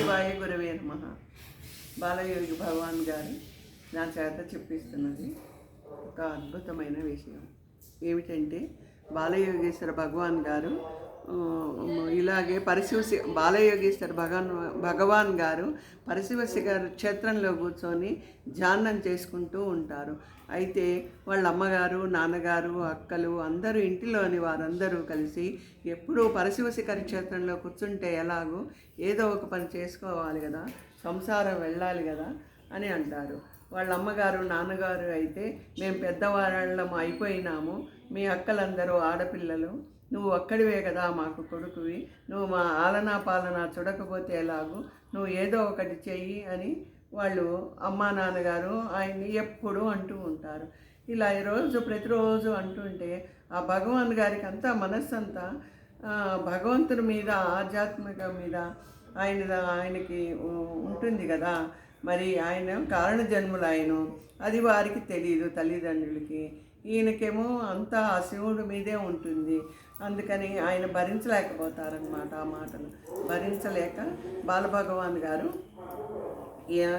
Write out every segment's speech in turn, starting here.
శివాయ గురవే నమ. బాలయోగి భగవాన్ గారు నా చేత చెప్పిస్తున్నది ఒక అద్భుతమైన విషయం. ఏమిటంటే బాలయోగేశ్వర భగవాన్ గారు ఇలాగే పరిశివసి బాలయోగేశ్వర భగవాన్ భగవాన్ గారు పరిశివసి గారు క్షేత్రంలో కూర్చొని ధ్యానం చేసుకుంటూ ఉంటారు. అయితే వాళ్ళ అమ్మగారు నాన్నగారు అక్కలు అందరూ ఇంటిలోని వారందరూ కలిసి ఎప్పుడూ పరశివశిఖరి క్షేత్రంలో కూర్చుంటే ఎలాగో ఏదో ఒక పని చేసుకోవాలి కదా సంసారం వెళ్ళాలి కదా అని అంటారు. వాళ్ళ అమ్మగారు నాన్నగారు అయితే మేము పెద్దవాళ్ళం అయిపోయినాము మీ అక్కలందరూ ఆడపిల్లలు నువ్వు ఒక్కడివే కదా మాకు కొడుకువి. నువ్వు మా ఆలనా పాలన చూడకపోతే ఎలాగూ? నువ్వు ఏదో ఒకటి చెయ్యి అని వాళ్ళు అమ్మా నాన్నగారు ఆయన్ని ఎప్పుడూ అంటూ ఉంటారు. ఇలా ఈరోజు ప్రతిరోజు అంటుంటే ఆ భగవాన్ గారికి అంతా మనస్సు అంతా మీద ఆధ్యాత్మిక మీద ఆయన ఆయనకి ఉంటుంది కదా. మరి ఆయన కారణ జన్ములు ఆయన అది వారికి తెలియదు తల్లిదండ్రులకి. ఈయనకేమో అంతా ఆ శివుడి మీదే ఉంటుంది. అందుకని ఆయన భరించలేకపోతారనమాట ఆ మాటలు. భరించలేక బాలభగవాన్ గారు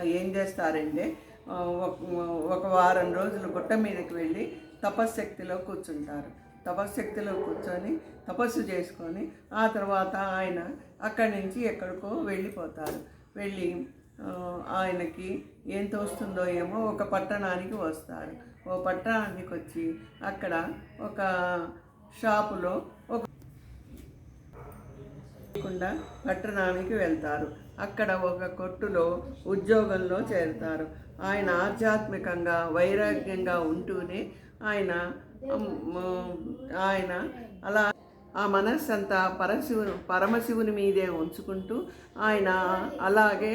ఏం చేస్తారంటే ఒక- వారం రోజులు గుట్ట మీదకి వెళ్ళి తపశ్శక్తిలో కూర్చుంటారు. తపశ్శక్తిలో కూర్చొని తపస్సు చేసుకొని ఆ తర్వాత ఆయన అక్కడి నుంచి ఎక్కడికో వెళ్ళిపోతారు. వెళ్ళి ఆయనకి ఏం తోస్తుందో ఏమో ఒక పట్టణానికి వస్తారు. ఓ పట్టణానికి వచ్చి అక్కడ ఒక షాపులో ఒక పట్టణానికి వెళ్తారు. అక్కడ ఒక కొట్టులో ఉద్యోగంలో చేరుతారు. ఆయన ఆధ్యాత్మికంగా వైరాగ్యంగా ఉంటూనే ఆయన ఆయన అలా ఆ మనస్సంతా పరశివుని పరమశివుని మీదే ఉంచుకుంటూ ఆయన అలాగే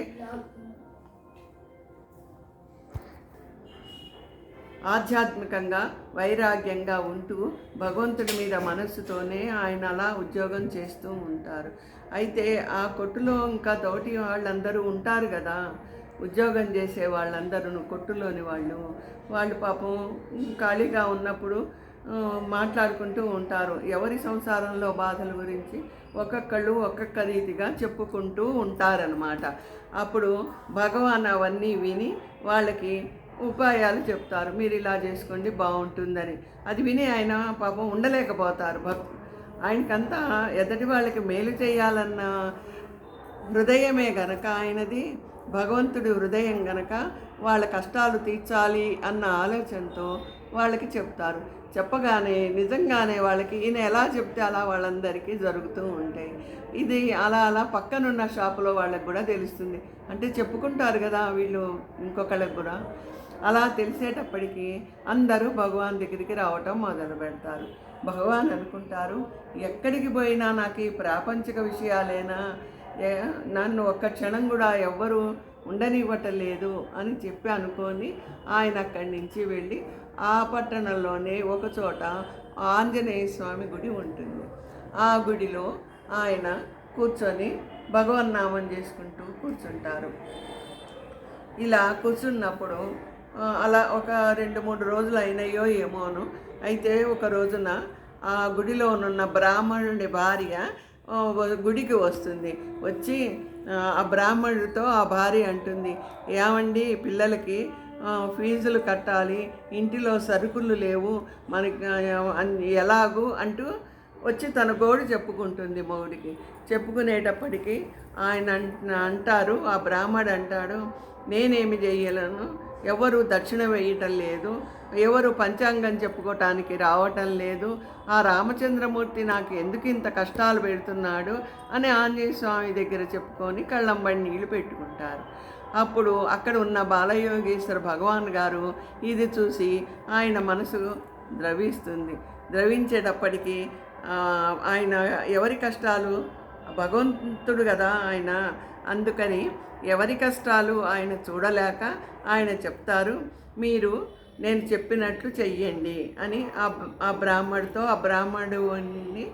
ఆధ్యాత్మికంగా వైరాగ్యంగా ఉంటూ భగవంతుడి మీద మనస్సుతోనే ఆయన అలా ఉద్యోగం చేస్తూ ఉంటారు. అయితే ఆ కొట్టులో ఇంకా తోటి వాళ్ళందరూ ఉంటారు కదా. ఉద్యోగం చేసే వాళ్ళందరూ కొట్టులోని వాళ్ళు. వాళ్ళు పాపం ఖాళీగా ఉన్నప్పుడు మాట్లాడుకుంటూ ఉంటారు. ఎవరి సంసారంలో బాధల గురించి ఒక్కొక్కళ్ళు ఒక్కొక్క రీతిగా చెప్పుకుంటూ ఉంటారనమాట అప్పుడు భగవాన్ అవన్నీ విని వాళ్ళకి ఉపాయాలు చెప్తారు. మీరు ఇలా చేసుకోండి బాగుంటుందని. అది విని ఆయన పాపం ఉండలేకపోతారు భక్ ఆయనకంతా ఎదటి వాళ్ళకి మేలు చేయాలన్న హృదయమే గనక ఆయనది భగవంతుడి హృదయం గనక వాళ్ళ కష్టాలు తీర్చాలి అన్న ఆలోచనతో వాళ్ళకి చెప్తారు. చెప్పగానే నిజంగానే వాళ్ళకి ఈయన ఎలా చెప్తే అలా వాళ్ళందరికీ జరుగుతూ ఉంటాయి. ఇది అలా అలా పక్కనున్న షాపులో వాళ్ళకి కూడా తెలుస్తుంది. అంటే చెప్పుకుంటారు కదా వీళ్ళు ఇంకొకళ్ళకి కూడా. అలా తెలిసేటప్పటికీ అందరూ భగవాన్ దగ్గరికి రావటం మొదలు పెడతారు. భగవాన్ అనుకుంటారు ఎక్కడికి పోయినా నాకు ఈ ప్రాపంచిక విషయాలేనా? నన్ను ఒక్క క్షణం కూడా ఎవ్వరూ ఉండనివ్వటలేదు అని చెప్పి అనుకొని ఆయన అక్కడి నుంచి వెళ్ళి ఆ పట్టణంలోనే ఒకచోట ఆంజనేయ స్వామి గుడి ఉంటుంది. ఆ గుడిలో ఆయన కూర్చొని భగవన్నామం చేసుకుంటూ కూర్చుంటారు. ఇలా కూర్చున్నప్పుడు అలా ఒక రెండు మూడు రోజులు అయినాయో ఏమోను. అయితే ఒక రోజున ఆ గుడిలో ఉన్న బ్రాహ్మణుడి భార్య గుడికి వస్తుంది. వచ్చి ఆ, బ్రాహ్మణుడితో ఆ భార్య అంటుంది ఏమండి పిల్లలకి ఫీజులు కట్టాలి ఇంటిలో సరుకులు లేవు మనకి ఎలాగూ అంటూ వచ్చి తన గోడు చెప్పుకుంటుంది మౌడికి చెప్పుకునేటప్పటికీ ఆయన అంటారు ఆ బ్రాహ్మడు అంటాడు నేనేమి చేయలేను ఎవరు దక్షిణ వేయటం లేదు ఎవరు పంచాంగం చెప్పుకోవటానికి రావటం లేదు ఆ రామచంద్రమూర్తి నాకు ఎందుకు ఇంత కష్టాలు పెడుతున్నాడు అని ఆంజనేయ స్వామి దగ్గర చెప్పుకొని కళ్ళంబడి నీళ్ళు పెట్టుకుంటారు. అప్పుడు అక్కడ ఉన్న బాలయోగేశ్వర భగవాన్ గారు ఇది చూసి ఆయన మనసు ద్రవిస్తుంది. ద్రవించేటప్పటికీ ఆయన ఎవరి కష్టాలు? భగవంతుడు కదా ఆయన. అందుకని ఎవరి కష్టాలు ఆయన చూడలేక ఆయన చెప్తారు మీరు నేను చెప్పినట్లు చెయ్యండి అని ఆ ఆ బ్రాహ్మడితో ఆ బ్రాహ్మణుని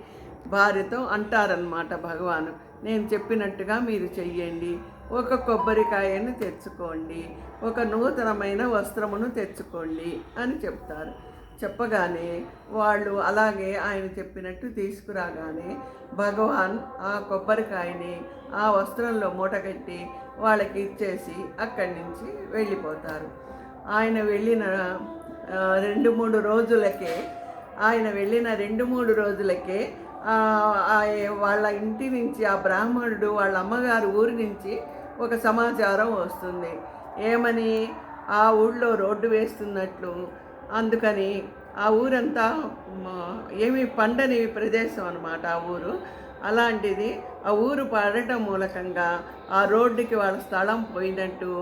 భార్యతో అంటారనమాట భగవాను. నేను చెప్పినట్టుగా మీరు చెయ్యండి. ఒక కొబ్బరికాయను తెచ్చుకోండి. ఒక నూతనమైన వస్త్రమును తెచ్చుకోండి అని చెప్తారు. చెప్పగానే వాళ్ళు అలాగే ఆయన చెప్పినట్టు తీసుకురాగానే భగవాన్ ఆ కొబ్బరికాయని ఆ వస్త్రంలో మూటగట్టి వాళ్ళకి ఇచ్చేసి అక్కడి నుంచి వెళ్ళిపోతారు. ఆయన వెళ్ళిన రెండు మూడు రోజులకే ఆయన వెళ్ళిన రెండు మూడు రోజులకే ఆ, వాళ్ళ ఇంటి నుంచి ఆ బ్రాహ్మణుడు వాళ్ళ అమ్మగారు ఊరి నుంచి ఒక సమాచారం వస్తుంది. ఏమని? ఆ ఊళ్ళో రోడ్డు వేస్తున్నట్లు. అందుకని ఆ ఊరంతా ఏమి ఏమీ పండని ప్రదేశం అనమాట ఆ ఊరు. అలాంటిది ఆ ఊరు పడటం మూలకంగా ఆ రోడ్డుకి వాళ్ళ స్థలం పోయినట్టు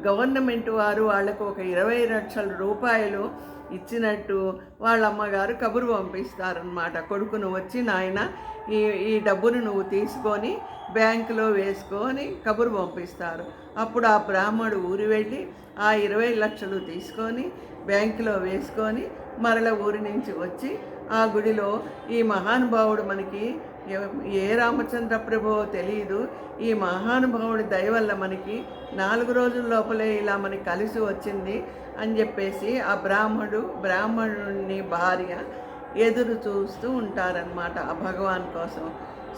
గవర్నమెంట్ వారు వాళ్ళకు ఒక ఇరవై లక్షల రూపాయలు ఇచ్చినట్టు వాళ్ళ అమ్మగారు కబురు పంపిస్తారనమాట కొడుకును వచ్చి నాయన ఈ ఈ డబ్బును నువ్వు తీసుకొని బ్యాంకులో వేసుకొని కబురు పంపిస్తారు. అప్పుడు ఆ బ్రాహ్మడు ఊరు వెళ్ళి ఆ ఇరవై లక్షలు తీసుకొని బ్యాంకులో వేసుకొని మరల ఊరి నుంచి వచ్చి ఆ గుడిలో ఈ మహానుభావుడు మనకి ఏ రామచంద్ర ప్రభువో తెలియదు ఈ మహానుభావుడి దయ వల్ల మనకి నాలుగు రోజుల లోపలే ఇలా మనకి కలిసి వచ్చింది అని చెప్పేసి ఆ బ్రాహ్మడు బ్రాహ్మణుని భార్య ఎదురు చూస్తూ ఉంటారనమాట ఆ భగవాన్ కోసం.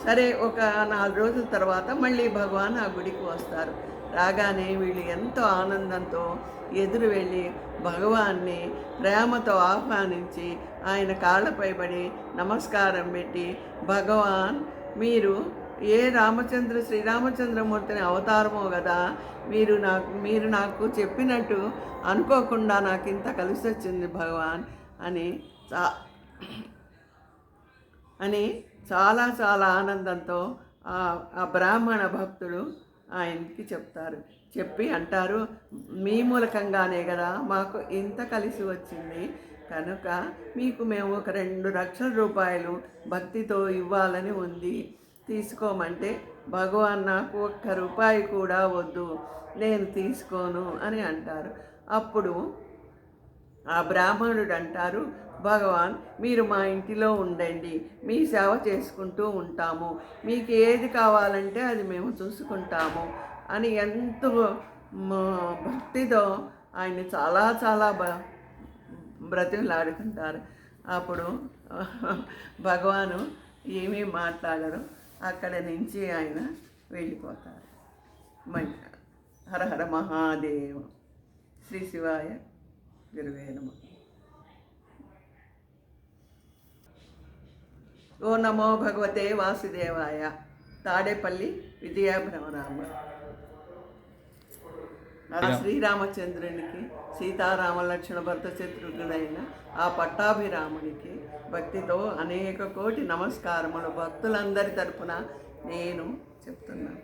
సరే ఒక నాలుగు రోజుల తర్వాత మళ్ళీ భగవాన్ ఆ గుడికి వస్తారు. రాగానే వీళ్ళు ఎంతో ఆనందంతో ఎదురు వెళ్ళి భగవాన్ని ప్రేమతో ఆహ్వానించి ఆయన కాళ్ళపై పడి నమస్కారం పెట్టి భగవాన్ మీరు ఏ రామచంద్ర శ్రీరామచంద్రమూర్తిని అవతారమో కదా మీరు నాకు మీరు నాకు చెప్పినట్టు అనుకోకుండా నాకు ఇంత కలిసి వచ్చింది భగవాన్ అని చా అని చాలా చాలా ఆనందంతో ఆ ఆ బ్రాహ్మణ భక్తుడు ఆయనకి చెప్తారు. చెప్పి అంటారు మీ మూలకంగానే కదా మాకు ఇంత కలిసి వచ్చింది. కనుక మీకు మేము ఒక రెండు లక్షల రూపాయలు భక్తితో ఇవ్వాలని ఉంది. తీసుకోమంటే భగవాన్ నాకు ఒక్క రూపాయి కూడా వద్దు. నేను తీసుకోను అని అంటారు. అప్పుడు ఆ బ్రాహ్మణుడు అంటారు భగవాన్ మీరు మా ఇంటిలో ఉండండి మీ సేవ చేసుకుంటూ ఉంటాము మీకు ఏది కావాలంటే అది మేము చూసుకుంటాము అని ఎంతో మ- భక్తితో ఆయన చాలా చాలా బ బ్రతిమలాడుకుంటారు. అప్పుడు భగవాను ఏమీ మాట్లాడరు. అక్కడ నుంచి ఆయన వెళ్ళిపోతారు. మంచి హర హర మహాదేవ. శ్రీ శివాయ. గురువే నమ ఓ నమో భగవతే వాసుదేవాయ. తాడేపల్లి విజయాభ్రమరామ శ్రీరామచంద్రునికి సీతారామ లక్ష్మణ భర్త శత్రుఘ్నుడైన ఆ పట్టాభిరామునికి భక్తితో అనేక కోటి నమస్కారములు భక్తులందరి తరపున నేను చెప్తున్నాను